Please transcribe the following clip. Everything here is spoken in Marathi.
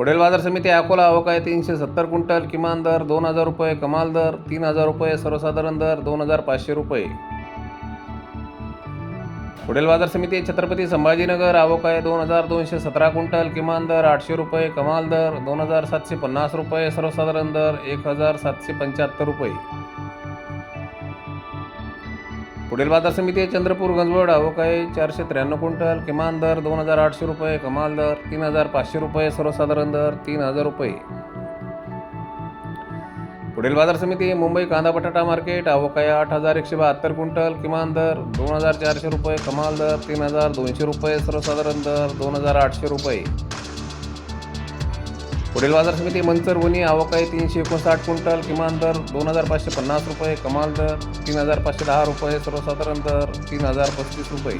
पुढील बाजार समिती अकोला आवक आहे तीनशे सत्तर क्विंटल किमान दर दोन हजार रुपये कमाल दर तीन हजार रुपये सर्वसाधारण दर दोन हजार पाचशे रुपये. पुढील बाजार समिती छत्रपती संभाजीनगर आवक आहे दोन हजार दोनशे सतरा क्विंटल किमान दर आठशे रुपये कमाल दर दोन हजार सातशे पन्नास रुपये सर्वसाधारण दर एक हजार सातशे पंच्याहत्तर रुपये. पुढील बाजार समिती आहे चंद्रपूर गंजवड आवक चारशे त्र्याण्णव क्विंटल किमान दर दोन हजार आठशे रुपये कमाल दर तीन हजार पाचशे रुपये सर्वसाधारण दर तीन हजार रुपये. पुढील बाजार समिती मुंबई कांदा बटाटा मार्केट आवक आठ हजार एकशे बहात्तर क्विंटल किमान दर दोन हजार चारशे रुपये कमाल दर तीन हजार दोनशे रुपये सर्वसाधारण दर दोन हजार आठशे रुपये. पुढील बाजार समिती मंचर वणी आवक आहे तीनशे एकोणसाठ क्विंटल किमान दर दोन हजार पाचशे पन्नास रुपये कमाल दर तीन हजार पाचशे दहा रुपये सर्वसाधारण दर तीन हजार पस्तीस रुपये.